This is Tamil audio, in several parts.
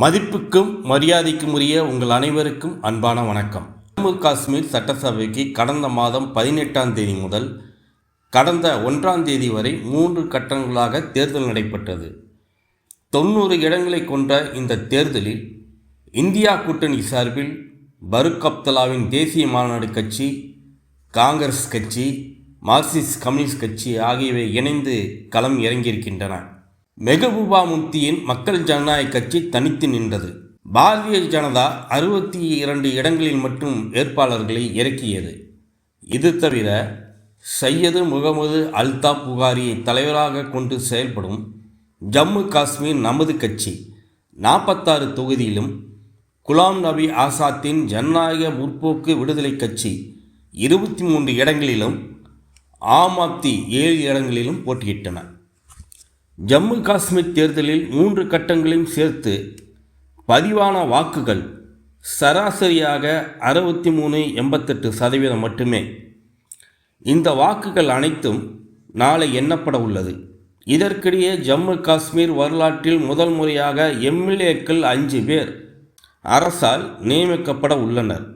மதிப்புக்கும் மரியாதைக்கும் உரிய உங்கள் அனைவருக்கும் அன்பான வணக்கம். ஜம்மு காஷ்மீர் சட்டசபைக்கு கடந்த மாதம் பதினெட்டாம் தேதி முதல் கடந்த ஒன்றாம் தேதி வரை மூன்று கட்டங்களாக தேர்தல் நடைபெற்றது. தொண்ணூறு இடங்களை கொண்ட இந்த தேர்தலில் இந்தியா கூட்டணி சார்பில் பருக் அப்தலாவின் தேசிய மாநாடு கட்சி காங்கிரஸ் கட்சி மார்க்சிஸ்ட் கம்யூனிஸ்ட் கட்சி ஆகியவை இணைந்து களம் இறங்கியிருக்கின்றன. மெகபூபா முப்தியின் மக்கள் ஜனநாயக கட்சி தனித்து நின்றது. பாரதிய ஜனதா அறுபத்தி இரண்டு இடங்களில் மட்டும் வேட்பாளர்களை இறக்கியது. இது தவிர சையது முகமது அல்தாப் புகாரியை தலைவராக கொண்டு செயல்படும் ஜம்மு காஷ்மீர் நமது கட்சி நாற்பத்தாறு தொகுதியிலும் குலாம் நபி ஆசாத்தின் ஜனநாயக முற்போக்கு விடுதலை கட்சி இருபத்தி மூன்று இடங்களிலும் ஆம் ஆத்மி ஏழு இடங்களிலும் போட்டியிட்டன. ஜம்மு காஷ்மீர் தேர்தலில் மூன்று கட்டங்களையும் சேர்த்து பதிவான வாக்குகள் சராசரியாக அறுபத்தி மூணு எண்பத்தெட்டு சதவீதம் மட்டுமே. இந்த வாக்குகள் அனைத்தும் நாளை எண்ணப்பட உள்ளது. இதற்கிடையே ஜம்மு காஷ்மீர் வரலாற்றில் முதல் முறையாக எம்எல்ஏக்கள் அஞ்சு பேர் அரசால் நியமிக்கப்பட உள்ளனர்.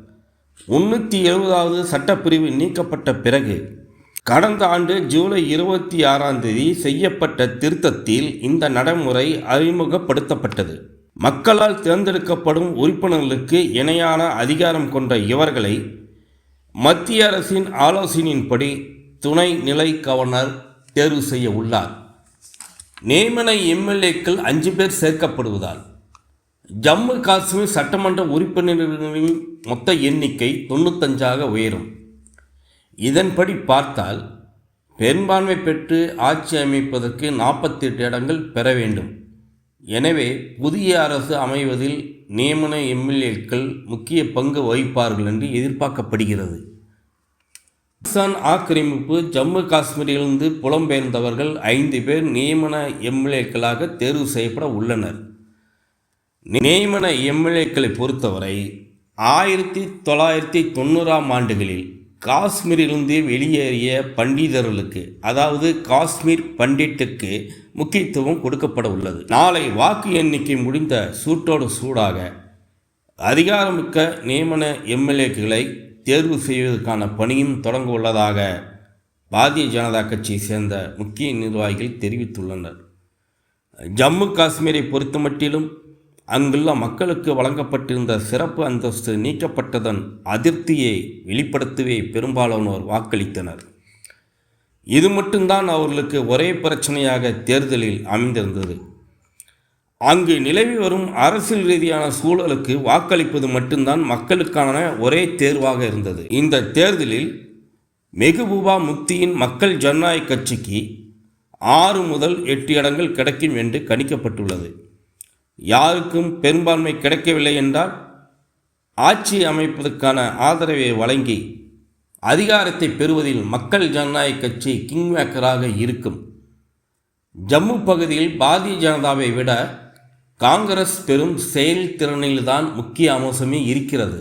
முன்னூற்றி எழுபதாவது சட்டப்பிரிவு நீக்கப்பட்ட பிறகு கடந்த ஆண்டு ஜூலை இருபத்தி ஆறாம் தேதி செய்யப்பட்ட திருத்தத்தில் இந்த நடைமுறை அறிமுகப்படுத்தப்பட்டது. மக்களால் தேர்ந்தெடுக்கப்படும் உறுப்பினர்களுக்கு இணையான அதிகாரம் கொண்ட இவர்களை மத்திய அரசின் ஆலோசனையின்படி துணை நிலை கவர்னர் தேர்வு செய்ய உள்ளார். நியமன எம்எல்ஏக்கள் அஞ்சு பேர் சேர்க்கப்படுவதால் ஜம்மு காஷ்மீர் சட்டமன்ற உறுப்பினர்களின் மொத்த எண்ணிக்கை தொண்ணூத்தஞ்சாக உயரும். இதன்படி பார்த்தால் பெரும்பான்மை பெற்று ஆட்சி அமைப்பதற்கு நாற்பத்தெட்டு இடங்கள் பெற வேண்டும். எனவே புதிய அரசு அமைவதில் நியமன எம்எல்ஏக்கள் முக்கிய பங்கு வகிப்பார்கள் என்று எதிர்பார்க்கப்படுகிறது. பாகிஸ்தான் ஆக்கிரமிப்பு ஜம்மு காஷ்மீரிலிருந்து புலம்பெயர்ந்தவர்கள் ஐந்து பேர் நியமன எம்எல்ஏக்களாக தேர்வு செய்யப்பட உள்ளனர். நியமன எம்எல்ஏக்களை பொறுத்தவரை ஆயிரத்தி தொள்ளாயிரத்தி தொண்ணூறாம் ஆண்டுகளில் காஷ்மீரிலிருந்து வெளியேறிய பண்டிதர்களுக்கு அதாவது காஷ்மீர் பண்டிட்டுக்கு முக்கியத்துவம் கொடுக்கப்பட உள்ளது. நாளை வாக்கு எண்ணிக்கை முடிந்த சூட்டோடு சூடாக அதிகாரமிக்க நியமன எம்எல்ஏக்களை தேர்வு செய்வதற்கான பணியும் தொடங்க உள்ளதாக பாரதிய ஜனதா கட்சியை சேர்ந்த முக்கிய நிர்வாகிகள் தெரிவித்துள்ளனர். ஜம்மு காஷ்மீரை பொறுத்தமட்டிலும் அங்குள்ள மக்களுக்கு வழங்கப்பட்டிருந்த சிறப்பு அந்தஸ்து நீக்கப்பட்டதன் அதிருப்தியை வெளிப்படுத்தவே பெரும்பாலானோர் வாக்களித்தனர். இது மட்டும்தான் அவர்களுக்கு ஒரே பிரச்சனையாக தேர்தலில் அமைந்திருந்தது. அங்கு நிலவி வரும் அரசியல் ரீதியான சூழலுக்கு வாக்களிப்பது மட்டும்தான் மக்களுக்கான ஒரே தேர்வாக இருந்தது. இந்த தேர்தலில் மெகுபூபா முக்தியின் மக்கள் ஜனநாயக கட்சிக்கு ஆறு முதல் எட்டு இடங்கள் கிடைக்கும் என்று கணிக்கப்பட்டுள்ளது. யாருக்கும் பெரும்பான்மை கிடைக்கவில்லை என்றால் ஆட்சி அமைப்பதற்கான ஆதரவை வழங்கி அதிகாரத்தை பெறுவதில் மக்கள் ஜனநாயக கட்சி கிங்மேக்கராக இருக்கும். ஜம்மு பகுதியில் பாரதிய ஜனதாவை விட காங்கிரஸ் பெரும் செயல்திறனில்தான் முக்கிய அம்சமே இருக்கிறது.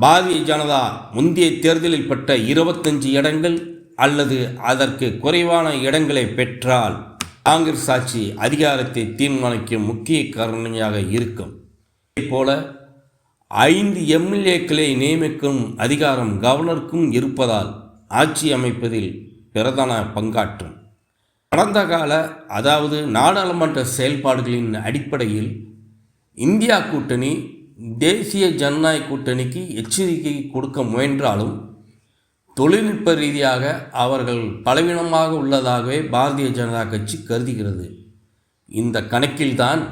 பாரதிய ஜனதா முந்தைய தேர்தலில் பெற்ற இருபத்தஞ்சு இடங்கள் அல்லது அதற்கு குறைவான இடங்களை பெற்றால் காங்கிரஸ் ஆட்சி அதிகாரத்தை தீர்மானிக்கும் முக்கிய காரணியாக இருக்கும். போல ஐந்து எம்எல்ஏக்களை நியமிக்கும் அதிகாரம் கவர்னருக்கும் இருப்பதால் ஆட்சி அமைப்பதில் பிரதான பங்காற்றும். கடந்த கால அதாவது நாடாளுமன்ற செயல்பாடுகளின் அடிப்படையில் இந்தியா கூட்டணி தேசிய ஜனநாயக கூட்டணிக்கு எச்சரிக்கை கொடுக்க முயன்றாலும் தொழில்நுட்ப ரீதியாக அவர்கள் பலவீனமாக உள்ளதாகவே பாரதிய ஜனதா கட்சி கருதுகிறது. இந்த கணக்கில்தான்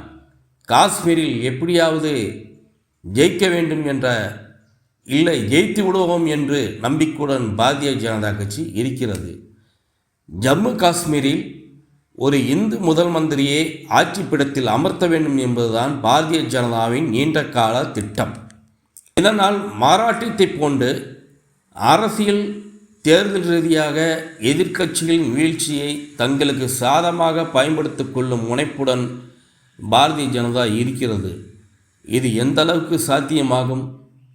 காஷ்மீரில் எப்படியாவது ஜெயிக்க வேண்டும் என்ற இல்லை ஜெயித்து விடுவோம் என்று நம்பிக்கையுடன் பாரதிய ஜனதா கட்சி இருக்கிறது. ஜம்மு காஷ்மீரில் ஒரு இந்து முதல் மந்திரியை ஆட்சிப்பிடத்தில் அமர்த்த வேண்டும் என்பதுதான் பாரதிய ஜனதாவின் நீண்ட கால திட்டம். இதனால் மாராட்டத்தை போன்று அரசியல் தேர்தல் ரீதியாக எதிர்க்கட்சிகளின் வீழ்ச்சியை தங்களுக்கு சாதமாக பயன்படுத்திக் கொள்ளும் முனைப்புடன் பாரதிய ஜனதா இருக்கிறது. இது எந்த அளவுக்கு சாத்தியமாகும்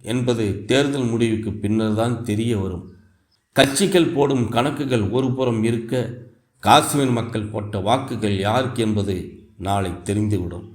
என்பது தேர்தல் முடிவுக்கு பின்னர் தான் தெரிய வரும். கட்சிகள் போடும் கணக்குகள் ஒருபுறம் இருக்க காஷ்மீர் மக்கள் போட்ட வாக்குகள் யாருக்கு என்பது நாளை தெரிந்துவிடும்.